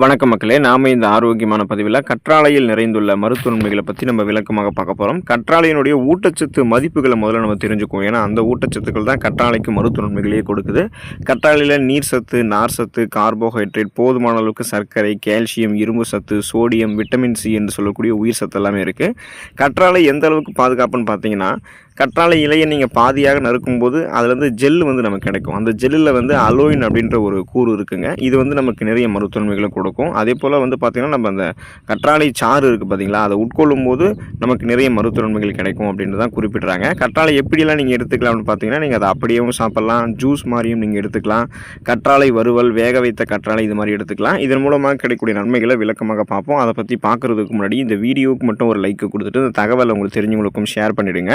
வணக்கம் மக்களே நாம இந்த ஆரோக்கியமான பதிவில் கற்றாழையில் நிறைந்துள்ள மருத்துவ நன்மைகளை பற்றி நம்ம விளக்கமாக பார்க்க போகிறோம் கற்றாழையினுடைய ஊட்டச்சத்து மதிப்புகளை முதல்ல நம்ம தெரிஞ்சுக்குவோம். ஏன்னா அந்த ஊட்டச்சத்துக்கள் தான் கற்றாழைக்கு மருத்துவ நன்மைகளையே கொடுக்குது. கற்றாழையில் நீர் சத்து நார் சத்து கார்போஹைட்ரேட் போதுமான அளவுக்கு சர்க்கரை கால்சியம் இரும்பு சத்து சோடியம் விட்டமின் சி என்று சொல்லக்கூடிய உயிர் சத்து எல்லாமே இருக்குது கற்றாழை எந்த அளவுக்கு பாதுகாப்புன்னு பார்த்தீங்கன்னா கற்றாழை இலையை நீங்கள் பாதியாக நறுக்கும்போது அதுலேருந்து ஜெல் வந்து நமக்கு கிடைக்கும். அந்த ஜெல்லில் வந்து அலோயின் அப்படின்ற ஒரு கூறு இருக்குங்க. இது வந்து நமக்கு நிறைய மருத்துவன்மைகளை கொடுக்கும். அதே போல் வந்து பார்த்திங்கன்னா நம்ம அந்த கற்றாழை சாறு இருக்குது பார்த்தீங்களா அதை உட்கொள்ளும் போது நமக்கு நிறைய மருத்துவன்மைகள் கிடைக்கும் அப்படின்றது தான் குறிப்பிட்றாங்க. கற்றாழை எப்படியெல்லாம் நீங்கள் எடுத்துக்கலாம்னு பார்த்தீங்கன்னா நீங்கள் அதை அப்படியேவும் சாப்பிட்லாம். ஜூஸ் மாதிரியும் நீங்கள் எடுத்துக்கலாம். கற்றாழை வறுவல் வேக வைத்த கற்றாழை இது மாதிரி எடுத்துக்கலாம். இதன் மூலமாக கிடைக்கக்கூடிய நன்மைகளை விளக்கமாக பார்ப்போம். அதை பற்றி பார்க்குறதுக்கு முன்னாடி இந்த வீடியோவுக்கு மட்டும் ஒரு லைக் கொடுத்துட்டு இந்த தகவலை உங்களுக்கு தெரிஞ்சவங்களுக்கும் ஷேர் பண்ணிவிடுங்க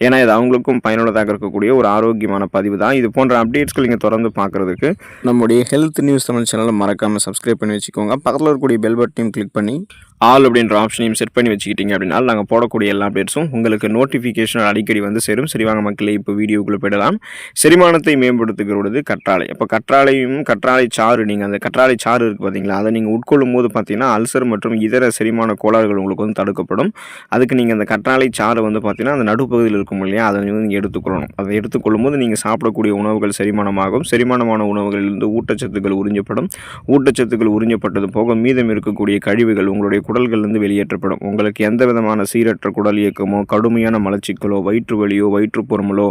ஏன்னா இது அவங்களுக்கும் பயனுள்ளதாக இருக்கக்கூடிய ஒரு ஆரோக்கியமான பதிவு தான் இது போன்ற அப்டேட்ஸ்கள் நீங்கள் தொடர்ந்து பார்க்குறதுக்கு நம்முடைய ஹெல்த் நியூஸ் தமிழ் சேனலை மறக்காமல் சப்ஸ்கிரைப் பண்ணி வச்சுக்கோங்க. பக்கத்தில் இருக்கக்கூடிய பெல் பட்டனையும் கிளிக் பண்ணி ஆல் அப்படின்ற ஆப்ஷனையும் செட் பண்ணி வச்சுக்கிட்டீங்க அப்படின்னா நாங்கள் போடக்கூடிய எல்லா அப்டேட்ஸும் உங்களுக்கு நோட்டிஃபிகேஷன் அடிக்கடி வந்து சேரும். சரிவாங்க மக்களே இப்போ வீடியோக்குள்ளே போயிடலாம். செரிமானத்தை மேம்படுத்துகிறது கற்றாழை. அப்போ கற்றாழையும் கற்றாழை சாறு நீங்கள் அந்த கற்றாழை சாறு இருக்குது பார்த்தீங்களா அதை நீங்கள் உட்கொள்ளும் போது பார்த்தீங்கன்னா அல்சர் மற்றும் இதர செரிமான கோளாறுகள் உங்களுக்கு வந்து தடுக்கப்படும். அதுக்கு நீங்கள் அந்த கற்றாழை சாறு வந்து பார்த்தீங்கன்னா அந்த நடுப்பகுதியில் இருக்கும் இல்லையா? அதை வந்து நீங்கள் எடுத்துக்கொள்ளணும். அதை எடுத்துக்கொள்ளும் போது நீங்கள் சாப்பிடக்கூடிய உணவுகள் செரிமானமாகும். செரிமானமான உணவுகளிலிருந்து ஊட்டச்சத்துக்கள் உறிஞ்சப்படும். ஊட்டச்சத்துக்கள் உறிஞ்சப்பட்டது போக மீதம் இருக்கக்கூடிய கழிவுகள் உங்களுடைய குடல்கள்லேருந்து வெளியேற்றப்படும். உங்களுக்கு எந்த விதமான சீரற்ற குடல் இயக்கமோ கடுமையான மலச்சிக்கலோ வயிற்று வலியோ வயிற்றுப்புறமலோ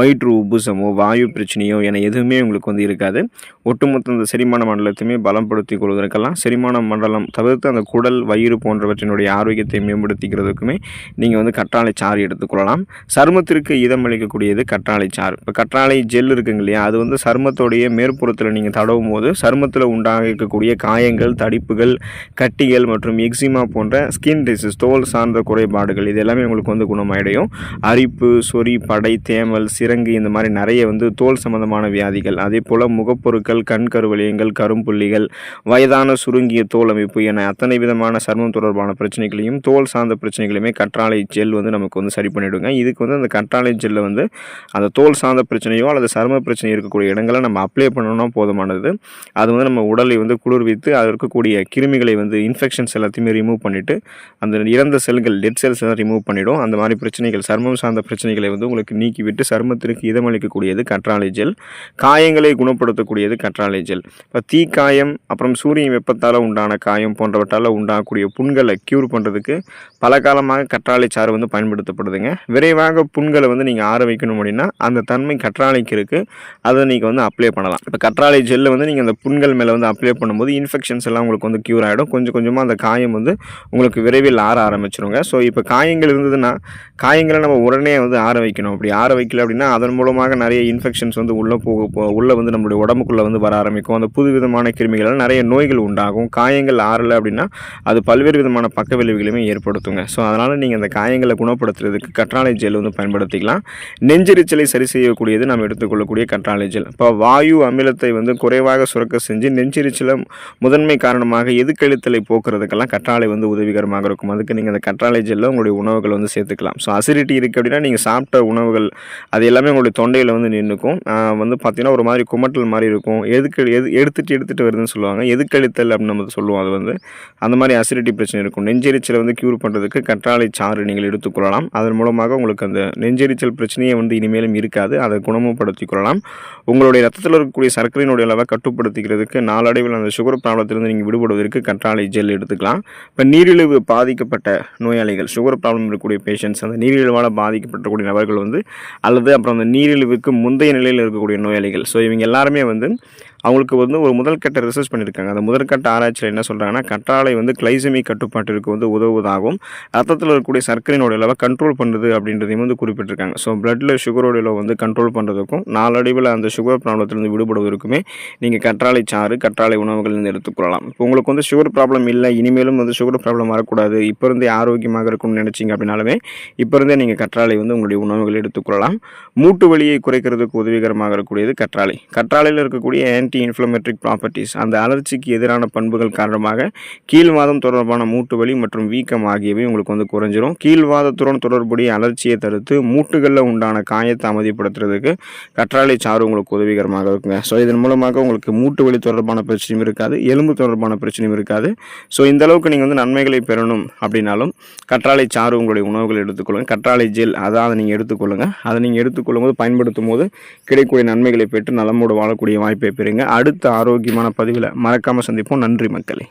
வயிற்று உபுசமோ வாயு பிரச்சனையோ என எதுவுமே உங்களுக்கு வந்து இருக்காது. ஒட்டுமொத்த இந்த செரிமான மண்டலத்தையுமே பலப்படுத்திக் கொள்வதற்கெல்லாம் செரிமான மண்டலம் தவிர்த்து அந்த குடல் வயிறு போன்றவற்றினுடைய ஆரோக்கியத்தை மேம்படுத்திக்கிறதுக்குமே நீங்கள் வந்து கற்றாழை சாறு எடுத்துக்கொள்ளலாம் சருமத்திற்கு இதம் அளிக்கக்கூடியது கற்றாழை சாறு. இப்போ கற்றாழை ஜெல் இருக்குங்க இல்லையா? அது வந்து சருமத்தோடைய மேற்புறத்தில் நீங்கள் தடவும் போது சருமத்தில் உண்டாக இருக்கக்கூடிய காயங்கள் தடிப்புகள் கட்டிகள் மற்றும் எக்ஸிமா போன்ற ஸ்கின் டிசீஸ் தோல் சார்ந்த குறைபாடுகள் இது எல்லாமே உங்களுக்கு வந்து குணமாயிடையும் அரிப்பு சொறி படை தேமல் சிரங்கு இந்த மாதிரி நிறைய வந்து தோல் சம்பந்தமான வியாதிகள். அதே போல் முகப்பொருட்கள் கண் கருவலியங்கள் கரும்புள்ளிகள் வயதான சுருங்கிய தோல் அமைப்பு என அத்தனை விதமான சர்மம் தொடர்பான பிரச்சனைகளையும் தோல் சார்ந்த பிரச்சனைகளையுமே கற்றாழை ஜெல் வந்து நமக்கு வந்து சரி பண்ணிவிடுங்க இதுக்கு வந்து அந்த கற்றாழை ஜெல்லை வந்து அந்த தோல் சார்ந்த பிரச்சனையோ அல்லது சரும பிரச்சனை இருக்கக்கூடிய இடங்களை நம்ம அப்ளை பண்ணணும்னா போதுமானது. அது வந்து நம்ம உடலை வந்து குளிர்வித்து அதில் இருக்கக்கூடிய கிருமிகளை வந்து இன்ஃபெக்ஷன்ஸ் எல்லாத்தையுமே ரிமூவ் பண்ணிவிட்டு அந்த இறந்த செல்கள் டெட் செல்ஸ் எல்லாம் ரிமூவ் பண்ணிவிடும் அந்த மாதிரி பிரச்சனைகள் சர்மம் சார்ந்த பிரச்சனைகளை வந்து உங்களுக்கு நீக்கிவிட்டு சர்மத்திற்கு இதமளிக்கக்கூடியது கற்றாழை ஜெல் காயங்களை குணப்படுத்தக்கூடியது கற்றாழை ஜெல் இப்போ தீக்காயம் அப்புறம் சூரிய வெப்பத்தால் உண்டான காயம் போன்றவற்றால் உண்டாகக்கூடிய புண்களை க்யூர் பண்ணுறதுக்கு பல காலமாக கற்றாழை சாறு வந்து பயன்படுத்தப்படுதுங்க. விரைவாக புண்களை வந்து நீங்கள் ஆற வைக்கணும் அப்படின்னா அந்த தன்மை கற்றாழைக்கு இருக்குது அதை நீங்கள் வந்து அப்ளை பண்ணலாம். இப்போ கற்றாழை ஜெல்லை வந்து நீங்கள் அந்த புண்கள் மேலே வந்து அப்ளை பண்ணும்போது இன்ஃபெக்ஷன்ஸ் எல்லாம் உங்களுக்கு வந்து க்யூர் ஆகிடும் கொஞ்சம் கொஞ்சமாக அந்த காயம் வந்து வந்து உங்களுக்கு விரைவில் ஆற ஆரம்பிச்சிருங்க. ஸோ இப்போ காயங்கள் இருந்ததுன்னா காயங்களை நம்ம உடனே வந்து ஆற வைக்கணும். அப்படி ஆற வைக்கல அப்படின்னா அதன் மூலமாக நிறைய இன்ஃபெக்ஷன்ஸ் வந்து உள்ளே போக போ உள்ளே வந்து நம்மளுடைய உடம்புக்குள்ளே வந்து வர ஆரம்பிக்கும். அந்த புது விதமான கிருமிகளால் நிறைய நோய்கள் உண்டாகும். காயங்கள் ஆறலை அப்படின்னா அது பல்வேறு விதமான பக்க விளைவுகளையுமே ஏற்படுத்துங்க. ஸோ அதனால் நீங்கள் அந்த காயங்களை குணப்படுத்துறதுக்கு கற்றாழை ஜெல் வந்து பயன்படுத்திக்கலாம். நெஞ்செரிச்சலை சரி செய்யக்கூடியது நம்ம எடுத்துக்கொள்ளக்கூடிய கற்றாழை ஜெல். இப்போ வாயு அமிலத்தை வந்து குறைவாக சுரக்க செஞ்சு நெஞ்செரிச்சலை முதன்மை காரணமாக எதுக்கழித்தலை போக்குறதுக்கெல்லாம் கற்றாழை வந்து உதவிகரமாக இருக்கும். அதுக்கு நீங்கள் அந்த கற்றாழை ஜெல்ல உங்களுடைய உணவுகள் வந்து சேர்த்துக்கலாம். ஸோ அசிடிட்டி இருக்குது அப்படின்னா நீங்கள் சாப்பிட்ட உணவுகள் அது எல்லாமே உங்களுடைய தொண்டையில் வந்து நின்றுக்கும் வந்து பார்த்தீங்கன்னா ஒரு மாதிரி குமட்டல் மாதிரி இருக்கும். எதுக்கு எது எடுத்துட்டு எடுத்துகிட்டு வருதுன்னு சொல்லுவாங்க. எதுக்கழித்தல் அப்படின்னு நம்ம சொல்லுவோம் அது வந்து. அந்த மாதிரி அசிடிட்டி பிரச்சனை இருக்கும். நெஞ்செரிச்சலை வந்து க்யூர் பண்ணுறதுக்கு கற்றாழை சாறு நீங்கள் எடுத்துக்கொள்ளலாம் அதன் மூலமாக உங்களுக்கு அந்த நெஞ்செரிச்சல் பிரச்சனையே வந்து இனிமேலும் இருக்காது. அதை குணமும் படுத்திக் கொள்ளலாம். உங்களுடைய ரத்தத்தில் இருக்கக்கூடிய சர்க்கரையினுடைய அளவை கட்டுப்படுத்திக்கிறதுக்கு நாளடைவில் அந்த சுகர் ப்ராப்ளத்திலிருந்து நீங்கள் விடுபடுவதற்கு கற்றாழை ஜெல் எடுத்துக்கலாம். இப்போ நீரிழிவு பாதிக்கப்பட்ட நோயாளிகள் சுகர் ப்ராப்ளம் இருக்கக்கூடிய பேஷண்ட்ஸ் அந்த நீரிழிவால் பாதிக்கப்பட்டக்கூடிய நபர்கள் வந்து அல்லது அப்புறம் அந்த நீரிழிவுக்கு முந்தைய நிலையில் இருக்கக்கூடிய நோயாளிகள். ஸோ இவங்க எல்லாருமே வந்து அவங்களுக்கு வந்து ஒரு முதல்கட்ட ரிசர்ச் பண்ணியிருக்காங்க. அந்த முதற்கட்ட ஆராய்ச்சியில் என்ன சொல்கிறாங்கன்னா கற்றாழை வந்து கிளைசமி கட்டுப்பாட்டிற்கு வந்து உதவுவதாகவும் ரத்தத்தில் இருக்கக்கூடிய சர்க்கரையினுடைய அளவை கண்ட்ரோல் பண்ணுறது அப்படின்றதையும் வந்து குறிப்பிட்டிருக்காங்க. ஸோ பிளட்டில் சுகரோட அளவு வந்து கண்ட்ரோல் பண்ணுறதுக்கும் நாளடைவில் அந்த சுகர் ப்ராப்ளத்திலிருந்து விடுபடுவதற்குமே நீங்கள் கற்றாழை சாறு கற்றாழை உணவுகள் இருந்து எடுத்துக்கொள்ளலாம் இப்போ உங்களுக்கு வந்து சுகர் ப்ராப்ளம் இல்லை இனிமேலும் வந்து சுகர் ப்ராப்ளம் வரக்கூடாது இப்போ இருந்தே ஆரோக்கியமாக இருக்கும்னு நினச்சிங்க அப்படின்னாலுமே இப்போ இருந்தே நீங்கள் கற்றாழை வந்து உங்களுடைய உணவுகள் எடுத்துக்கொள்ளலாம் மூட்டு வலியை குறைக்கிறதுக்கு உதவிகரமாக இருக்கக்கூடியது கற்றாழை. கற்றாழையில் இருக்கக்கூடிய ஆன்டி இன்ஃப்ளமேட்ரிக் ப்ராப்பர்ட்டிஸ் அந்த அலர்ச்சிக்கு எதிரான பண்புகள் காரணமாக கீழ்வாதம் தொடர்பான மூட்டு வலி மற்றும் வீக்கம் ஆகியவை உங்களுக்கு வந்து குறைஞ்சிரும். கீழ்வாதத்துடன் தொடர்புடைய அலர்ச்சியை தடுத்து மூட்டுகளில் உண்டான காயத்தை அமைதிப்படுத்துறதுக்கு கற்றாழை சாறு உங்களுக்கு உதவிகரமாக இருக்குங்க. ஸோ இதன் மூலமாக உங்களுக்கு மூட்டு வலி தொடர்பான பிரச்சனையும் இருக்காது எலும்பு தொடர்பான பிரச்சனையும் இருக்காது. ஸோ இந்த அளவுக்கு நீங்கள் வந்து நன்மைகளை பெறணும் அப்படின்னாலும் கற்றாழை சாறு உங்களுடைய உணவுகள் எடுத்துக்கொள்ளுங்கள் கற்றாழை ஜெல் அதான் அதை நீங்கள் எடுத்துக்கொள்ளுங்கள் அதை நீங்கள் எடுத்துக்கொள்ளும் போது பயன்படுத்தும் போது கிடைக்கக்கூடிய நன்மைகளை பெற்று நலமோடு வாழக்கூடிய வாய்ப்பை பெறுங்க. அடுத்த ஆரோக்கியமான பதிவில் மறக்காமல் சந்திப்போம். நன்றி மக்களே.